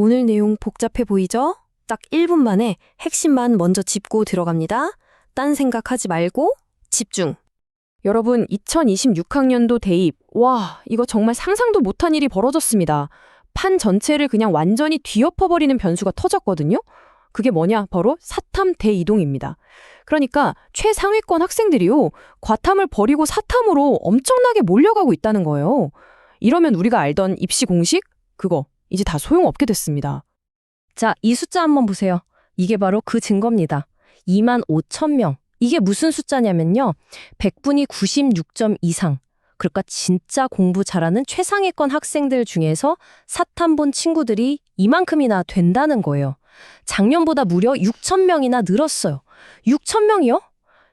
오늘 내용 복잡해 보이죠? 딱 1분 만에 핵심만 먼저 짚고 들어갑니다. 딴 생각하지 말고 집중. 여러분, 2026학년도 대입. 와, 이거 정말 상상도 못한 일이 벌어졌습니다. 판 전체를 그냥 완전히 뒤엎어버리는 변수가 터졌거든요? 그게 뭐냐? 바로 사탐 대이동입니다. 그러니까 최상위권 학생들이요, 과탐을 버리고 사탐으로 엄청나게 몰려가고 있다는 거예요. 이러면 우리가 알던 입시 공식? 그거 이제 다 소용없게 됐습니다. 자, 이 숫자 한번 보세요. 이게 바로 그 증거입니다. 2만 5천 명. 이게 무슨 숫자냐면요. 100분이 96점 이상. 그러니까 진짜 공부 잘하는 최상위권 학생들 중에서 사탐 본 친구들이 이만큼이나 된다는 거예요. 작년보다 무려 6천 명이나 늘었어요. 6천 명이요?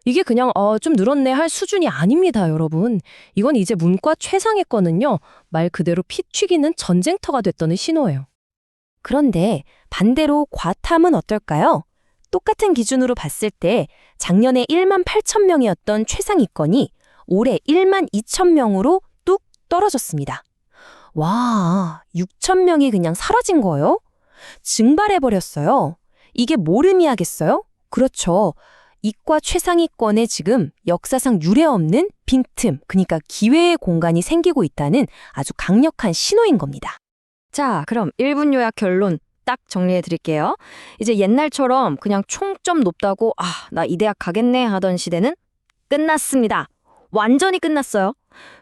이게 그냥 어, 좀 늘었네 할 수준이 아닙니다, 여러분. 이건 이제 문과 최상위권은요. 말 그대로 피 튀기는 전쟁터가 됐다는 신호예요. 그런데 반대로 과탐은 어떨까요? 똑같은 기준으로 봤을 때 작년에 1만 8천 명이었던 최상위권이 올해 1만 2천 명으로 뚝 떨어졌습니다. 와, 6천 명이 그냥 사라진 거예요? 증발해버렸어요. 이게 뭘 의미하겠어요? 그렇죠. 이과 최상위권에 지금 역사상 유례없는 빈틈, 그러니까 기회의 공간이 생기고 있다는 아주 강력한 신호인 겁니다. 자, 그럼 1분 요약 결론 딱 정리해 드릴게요. 이제 옛날처럼 그냥 총점 높다고 아, 나 이 대학 가겠네 하던 시대는 끝났습니다. 완전히 끝났어요.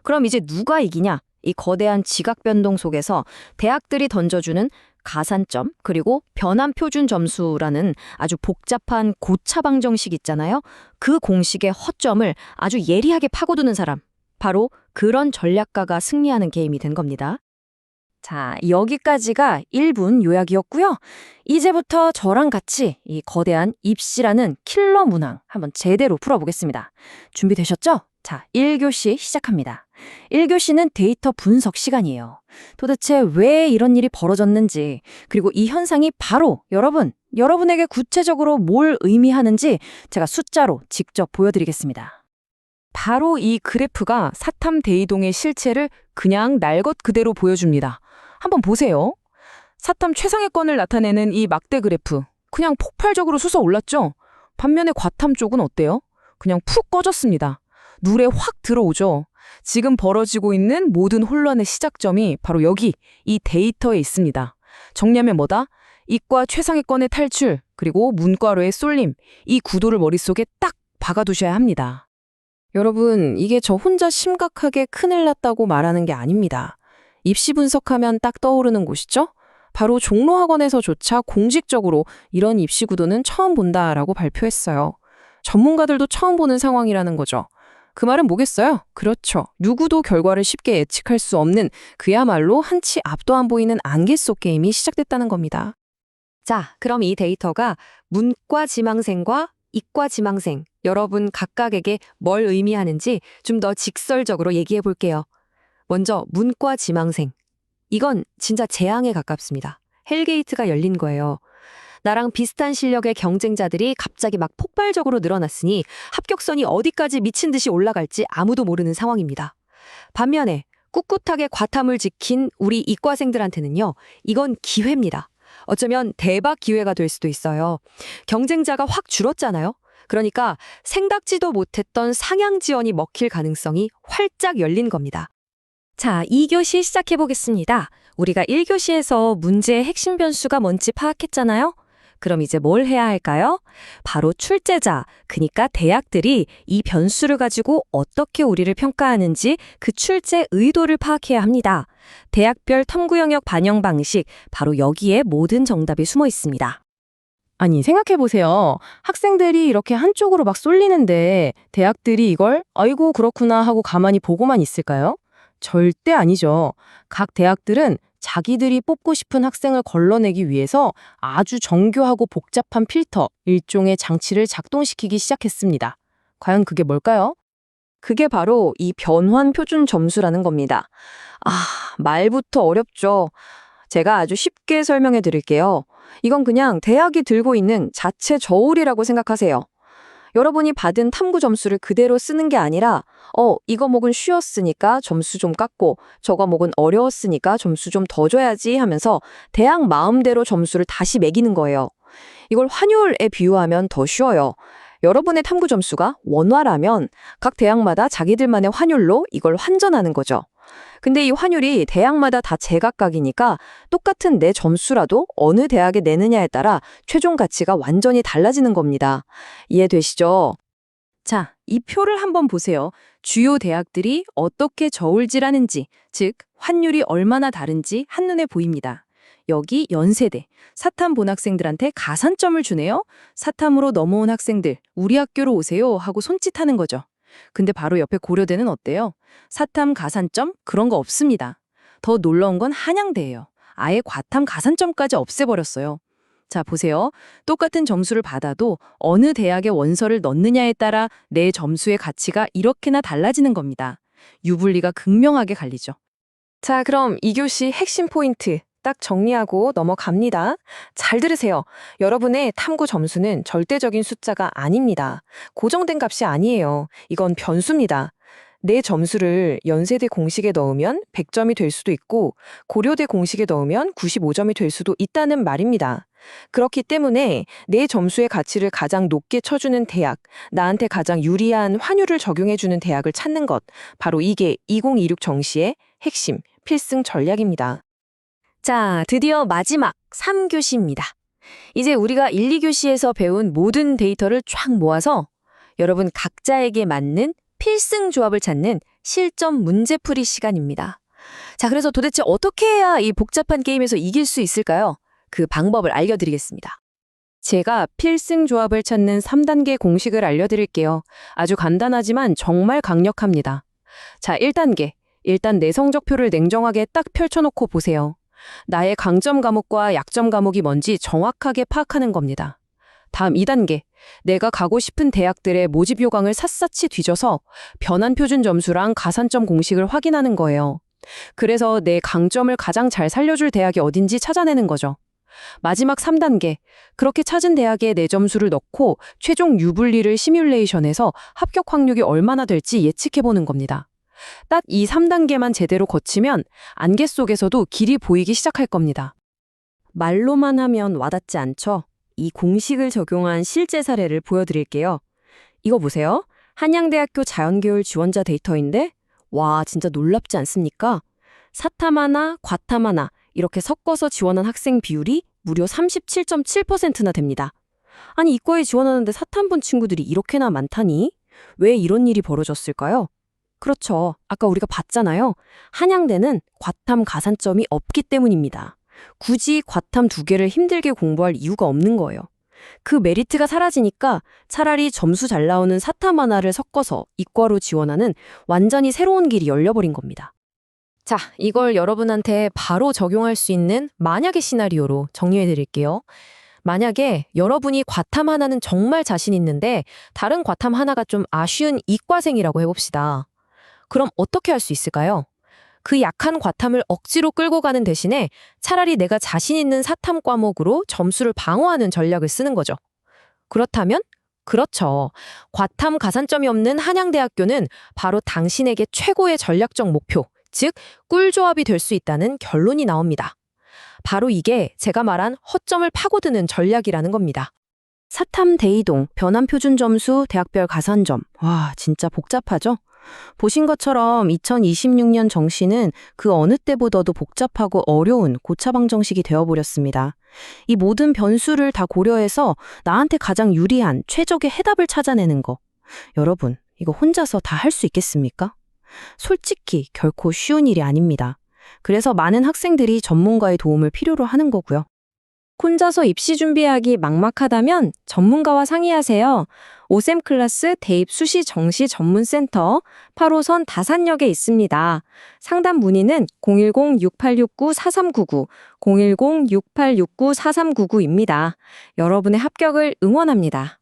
그럼 이제 누가 이기냐? 이 거대한 지각 변동 속에서 대학들이 던져주는 가산점 그리고 변환 표준 점수라는 아주 복잡한 고차 방 정식 있잖아요. 그 공식의 허점을 아주 예리하게 파고드는 사람. 바로 그런 전략가가 승리하는 게임이 된 겁니다. 자, 여기까지가 1분 요약이었고요. 이제부터 저랑 같이 이 거대한 입시라는 킬러 문항 한번 제대로 풀어보겠습니다. 준비되셨죠? 자, 1교시 시작합니다. 1교시는 데이터 분석 시간이에요. 도대체 왜 이런 일이 벌어졌는지, 그리고 이 현상이 바로 여러분, 여러분에게 구체적으로 뭘 의미하는지 제가 숫자로 직접 보여드리겠습니다. 바로 이 그래프가 사탐 대이동의 실체를 그냥 날 것 그대로 보여줍니다. 한번 보세요. 사탐 최상위권을 나타내는 이 막대 그래프. 그냥 폭발적으로 솟아 올랐죠? 반면에 과탐 쪽은 어때요? 그냥 푹 꺼졌습니다. 눈에 확 들어오죠. 지금 벌어지고 있는 모든 혼란의 시작점이 바로 여기, 이 데이터에 있습니다. 정리하면 뭐다? 이과 최상위권의 탈출, 그리고 문과로의 쏠림, 이 구도를 머릿속에 딱 박아두셔야 합니다. 여러분, 이게 저 혼자 심각하게 큰일 났다고 말하는 게 아닙니다. 입시 분석하면 딱 떠오르는 곳이죠? 바로 종로학원에서조차 공식적으로 이런 입시 구도는 처음 본다라고 발표했어요. 전문가들도 처음 보는 상황이라는 거죠. 그 말은 뭐겠어요? 그렇죠. 누구도 결과를 쉽게 예측할 수 없는 그야말로 한치 앞도 안 보이는 안개 속 게임이 시작됐다는 겁니다. 자, 그럼 이 데이터가 문과 지망생과 이과 지망생, 여러분 각각에게 뭘 의미하는지 좀 더 직설적으로 얘기해 볼게요. 먼저 문과 지망생. 이건 진짜 재앙에 가깝습니다. 헬게이트가 열린 거예요. 나랑 비슷한 실력의 경쟁자들이 갑자기 막 폭발적으로 늘어났으니 합격선이 어디까지 미친 듯이 올라갈지 아무도 모르는 상황입니다. 반면에 꿋꿋하게 과탐을 지킨 우리 이과생들한테는요, 이건 기회입니다. 어쩌면 대박 기회가 될 수도 있어요. 경쟁자가 확 줄었잖아요. 그러니까 생각지도 못했던 상향 지원이 먹힐 가능성이 활짝 열린 겁니다. 자, 2교시 시작해 보겠습니다. 우리가 1교시에서 문제의 핵심 변수가 뭔지 파악했잖아요. 그럼 이제 뭘 해야 할까요? 바로 출제자, 그니까 대학들이 이 변수를 가지고 어떻게 우리를 평가하는지 그 출제 의도를 파악해야 합니다. 대학별 탐구 영역 반영 방식, 바로 여기에 모든 정답이 숨어 있습니다. 아니, 생각해보세요. 학생들이 이렇게 한쪽으로 막 쏠리는데 대학들이 이걸 아이고 그렇구나 하고 가만히 보고만 있을까요? 절대 아니죠. 각 대학들은 자기들이 뽑고 싶은 학생을 걸러내기 위해서 아주 정교하고 복잡한 필터, 일종의 장치를 작동시키기 시작했습니다. 과연 그게 뭘까요? 그게 바로 이 변환 표준 점수라는 겁니다. 아, 말부터 어렵죠. 제가 아주 쉽게 설명해 드릴게요. 이건 그냥 대학이 들고 있는 자체 저울이라고 생각하세요. 여러분이 받은 탐구 점수를 그대로 쓰는 게 아니라 어, 이거 과목은 쉬웠으니까 점수 좀 깎고 저 과목은 어려웠으니까 점수 좀 더 줘야지 하면서 대학 마음대로 점수를 다시 매기는 거예요. 이걸 환율에 비유하면 더 쉬워요. 여러분의 탐구 점수가 원화라면 각 대학마다 자기들만의 환율로 이걸 환전하는 거죠. 근데 이 환율이 대학마다 다 제각각이니까 똑같은 내 점수라도 어느 대학에 내느냐에 따라 최종 가치가 완전히 달라지는 겁니다. 이해되시죠? 자, 이 표를 한번 보세요. 주요 대학들이 어떻게 저울질하는지, 즉 환율이 얼마나 다른지 한눈에 보입니다. 여기 연세대, 사탐 본 학생들한테 가산점을 주네요. 사탐으로 넘어온 학생들, 우리 학교로 오세요 하고 손짓하는 거죠. 근데 바로 옆에 고려대는 어때요? 사탐 가산점 그런 거 없습니다. 더 놀라운 건 한양대예요. 아예 과탐 가산점까지 없애버렸어요. 자, 보세요. 똑같은 점수를 받아도 어느 대학에 원서를 넣느냐에 따라 내 점수의 가치가 이렇게나 달라지는 겁니다. 유불리가 극명하게 갈리죠. 자, 그럼 2교시 핵심 포인트 딱 정리하고 넘어갑니다. 잘 들으세요. 여러분의 탐구 점수는 절대적인 숫자가 아닙니다. 고정된 값이 아니에요. 이건 변수입니다. 내 점수를 연세대 공식에 넣으면 100점이 될 수도 있고 고려대 공식에 넣으면 95점이 될 수도 있다는 말입니다. 그렇기 때문에 내 점수의 가치를 가장 높게 쳐주는 대학, 나한테 가장 유리한 환율을 적용해주는 대학을 찾는 것, 바로 이게 2026 정시의 핵심, 필승 전략입니다. 자, 드디어 마지막 3교시입니다. 이제 우리가 1, 2교시에서 배운 모든 데이터를 쫙 모아서 여러분 각자에게 맞는 필승 조합을 찾는 실전 문제풀이 시간입니다. 자, 그래서 도대체 어떻게 해야 이 복잡한 게임에서 이길 수 있을까요? 그 방법을 알려드리겠습니다. 제가 필승 조합을 찾는 3단계 공식을 알려드릴게요. 아주 간단하지만 정말 강력합니다. 자, 1단계. 일단 내 성적표를 냉정하게 딱 펼쳐놓고 보세요. 나의 강점 과목과 약점 과목이 뭔지 정확하게 파악하는 겁니다. 다음 2단계. 내가 가고 싶은 대학들의 모집 요강을 샅샅이 뒤져서 변환 표준 점수랑 가산점 공식을 확인하는 거예요. 그래서 내 강점을 가장 잘 살려줄 대학이 어딘지 찾아내는 거죠. 마지막 3단계. 그렇게 찾은 대학에 내 점수를 넣고 최종 유불리를 시뮬레이션해서 합격 확률이 얼마나 될지 예측해보는 겁니다. 딱 이 3단계만 제대로 거치면 안개 속에서도 길이 보이기 시작할 겁니다. 말로만 하면 와닿지 않죠? 이 공식을 적용한 실제 사례를 보여드릴게요. 이거 보세요. 한양대학교 자연계열 지원자 데이터인데, 와, 진짜 놀랍지 않습니까? 사탐 하나, 과탐 하나, 이렇게 섞어서 지원한 학생 비율이 무려 37.7%나 됩니다. 아니, 이과에 지원하는데 사탐 본 친구들이 이렇게나 많다니? 왜 이런 일이 벌어졌을까요? 그렇죠. 아까 우리가 봤잖아요. 한양대는 과탐 가산점이 없기 때문입니다. 굳이 과탐 두 개를 힘들게 공부할 이유가 없는 거예요. 그 메리트가 사라지니까 차라리 점수 잘 나오는 사탐 하나를 섞어서 이과로 지원하는 완전히 새로운 길이 열려버린 겁니다. 자, 이걸 여러분한테 바로 적용할 수 있는 만약의 시나리오로 정리해 드릴게요. 만약에 여러분이 과탐 하나는 정말 자신 있는데 다른 과탐 하나가 좀 아쉬운 이과생이라고 해봅시다. 그럼 어떻게 할 수 있을까요? 그 약한 과탐을 억지로 끌고 가는 대신에 차라리 내가 자신 있는 사탐 과목으로 점수를 방어하는 전략을 쓰는 거죠. 그렇다면? 그렇죠. 과탐 가산점이 없는 한양대학교는 바로 당신에게 최고의 전략적 목표, 즉 꿀조합이 될 수 있다는 결론이 나옵니다. 바로 이게 제가 말한 허점을 파고드는 전략이라는 겁니다. 사탐 대이동, 변환 표준 점수, 대학별 가산점. 와, 진짜 복잡하죠? 보신 것처럼 2026년 정시는 그 어느 때보다도 복잡하고 어려운 고차방 정식이 되어버렸습니다. 이 모든 변수를 다 고려해서 나한테 가장 유리한 최적의 해답을 찾아내는 거. 여러분, 이거 혼자서 다 할 수 있겠습니까? 솔직히 결코 쉬운 일이 아닙니다. 그래서 많은 학생들이 전문가의 도움을 필요로 하는 거고요. 혼자서 입시 준비하기 막막하다면 전문가와 상의하세요. 오셈 클래스 대입 수시 정시 전문센터 8호선 다산역에 있습니다. 상담 문의는 010-6869-4399, 010-6869-4399입니다. 여러분의 합격을 응원합니다.